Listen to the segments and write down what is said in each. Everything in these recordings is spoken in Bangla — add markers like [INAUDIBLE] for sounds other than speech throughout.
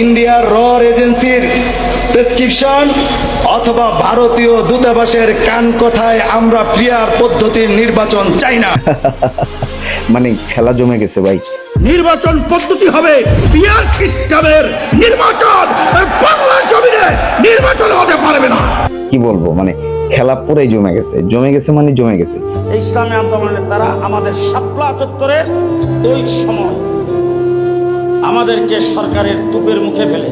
ইন্ডিয়ার র এজেন্সির প্রেসক্রিপশন অথবা ভারতীয় দূতাবাসের কান কথায় আমরা প্রিয়ার পদ্ধতির নির্বাচন চাই না। [LAUGHS] মানে খেলা জমে গেছে ভাই। নির্বাচন পদ্ধতি হবে পিয়ার সিস্টেমের নির্বাচন। বাংলার জমিনে নির্বাচন হতে পারবে না। কি বলব মানে খেলা পুরাই জমে গেছে। জমে গেছে মানে জমে গেছে। এই ইসলামী আন্দোলনের দ্বারা আমাদের শাপলা চত্বরের ওই সময় আমাদেরকে সরকারের তুপের মুখে ফেলে।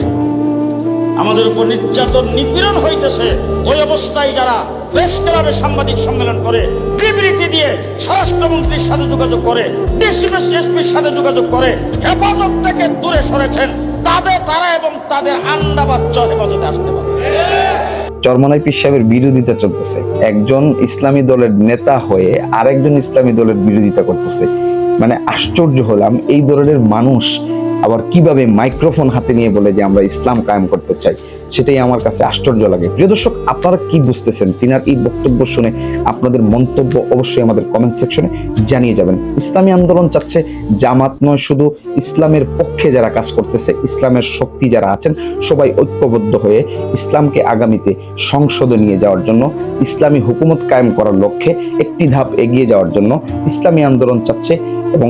আমাদের উপর নির্যাতন নিপীড়ন হইতেছে। ওই অবস্থায় যারা প্রেস ক্লাবে সাংবাদিক সম্মেলন করে, বিবৃতি দিয়ে স্বরাষ্ট্রমন্ত্রীর সাথে যোগাযোগ করে এসপির সাথে যোগাযোগ করে, হেফাজত থেকে দূরে সরেছেন, তাদের তারা এবং তাদের আন্ডা বাচ্চা হেফাজতে আসতে পারে। চরমনাই সাহেবের বিরোধিতা চলতেছে। একজন ইসলামী দলের নেতা হয়ে আরেকজন ইসলামী দলের বিরোধিতা করতেছে। মানে আশ্চর্য হলাম, এই ধরনের মানুষ আবার কীভাবে মাইক্রোফোন হাতে নিয়ে বলে যে আমরা ইসলাম কায়েম করতে চাই, সেটাই আমার কাছে আশ্চর্য লাগে। প্রিয় দর্শক, আপনারা কি বুঝতেছেন? তিনার এই বক্তব্য শুনে আপনাদের মন্তব্য অবশ্যই আমাদের কমেন্ট সেকশনে জানিয়ে যাবেন। ইসলামী আন্দোলন চাচ্ছে জামাত নয়, শুধু ইসলামের পক্ষে যারা কাজ করতেছে, ইসলামের শক্তি যারা আছেন, সবাই ঐক্যবদ্ধ হয়ে ইসলামকে আগামীতে সংসদে নিয়ে যাওয়ার জন্য, ইসলামী হুকুমত কায়েম করার লক্ষ্যে একটি ধাপ এগিয়ে যাওয়ার জন্য ইসলামী আন্দোলন চাচ্ছে এবং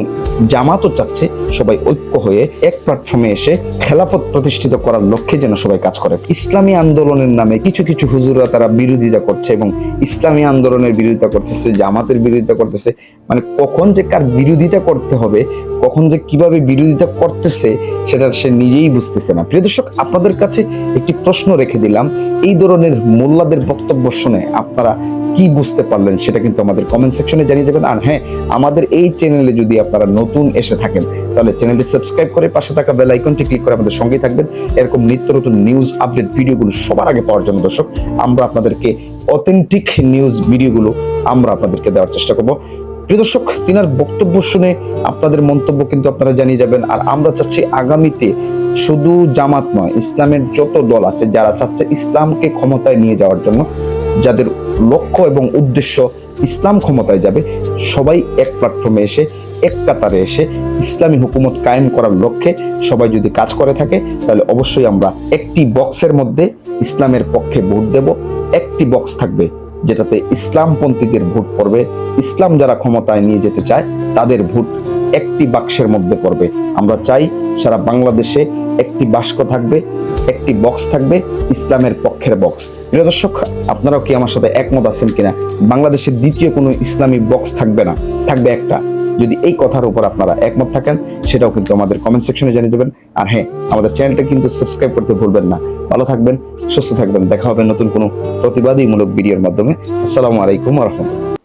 জামাতও চাচ্ছে সবাই ঐক্য হয়ে এক প্ল্যাটফর্মে এসে খেলাফত প্রতিষ্ঠিত করার লক্ষ্যে যেন সবাই কাজ করে। ইসলামী আন্দোলনের নামে কিছু কিছু হুজুররা তারা বিরোধিতা করছে এবং ইসলামী আন্দোলনের বিরোধিতা করতেছে, জামাতের বিরোধিতা করতেছে। মানে কখন যে কার বিরোধিতা করতে হবে, কখন যে কীভাবে বিরোধিতা করতেছে, সেটা সে নিজেই বুঝতেছে না। প্রিয় দর্শক, আপনাদের কাছে একটি প্রশ্ন রেখে দিলাম। এই ধরনের মোল্লাদের বক্তব্য শুনে আপনারা কি বুঝতে পারলেন, সেটা কিন্তু আমাদের কমেন্ট সেকশনে জানিয়ে যাবেন। আর হ্যাঁ আমাদের এই চ্যানেলে যদি আপনারা নতুন এসে থাকেন, তাহলে চ্যানেলটি সাবস্ক্রাইব করে পাশে থাকা বেল আইকনটি ক্লিক করে আমাদের সঙ্গেই থাকবেন। এরকম নিত্য নতুন নিউজ আপডেট ভিডিওগুলো সবার আগে পাওয়ার জন্য দর্শক, আমরা আপনাদেরকে অথেন্টিক নিউজ ভিডিওগুলো আমরা আপনাদেরকে দেওয়ার চেষ্টা করব। প্রিয় দর্শক, তিনার বক্তব্য শুনে আপনাদের মন্তব্য কিন্তু আপনারা জানিয়ে যাবেন, আর আমরা চাচ্ছি আগামীতে শুধু জামাত নয়, ইসলামের যত দল আছে, যারা চাচ্ছে ইসলামকে ক্ষমতায় নিয়ে যাওয়ার জন্য যাদের লক্ষ্য এবং উদ্দেশ্য ইসলাম ক্ষমতায় যাবে, সবাই এক প্ল্যাটফর্মে এসে, এক কাতারে এসে ইসলামী হুকুমত কায়েম করার লক্ষ্যে সবাই যদি কাজ করে থাকে, তাহলে অবশ্যই আমরা একটি বক্সের মধ্যে ইসলামের পক্ষে ভোট দেব। একটি বক্স থাকবে যেটাতে ইসলামপন্থীদের ভোট পড়বে। ইসলাম যারা ক্ষমতায় নিয়ে যেতে চায়, তাদের ভোট একটি বাক্সের মধ্যে পড়বে। আমরা চাই সারা বাংলাদেশে একটি বাস্ক থাকবে। একটি বক্স থাকবে, ইসলামের পক্ষের বক্স প্রিয় দর্শক, আপনারাও কি আমার সাথে একমত আছেন কিনা? বাংলাদেশের দ্বিতীয় কোনো ইসলামী বক্স থাকবে না। থাকবে একটা। যদি এই কথার উপর আপনারা একমত থাকেন, সেটাও কিন্তু আমাদের কমেন্ট সেকশনে জানিয়ে দেবেন। আর হ্যাঁ আমাদের চ্যানেলটা কিন্তু সাবস্ক্রাইব করতে ভুলবেন না। ভালো থাকবেন, সুস্থ থাকবেন। দেখা হবে নতুন কোনো প্রতিবাদীমূলক ভিডিওর মাধ্যমে। আসসালামু আলাইকুম রহমতুল্লাহ।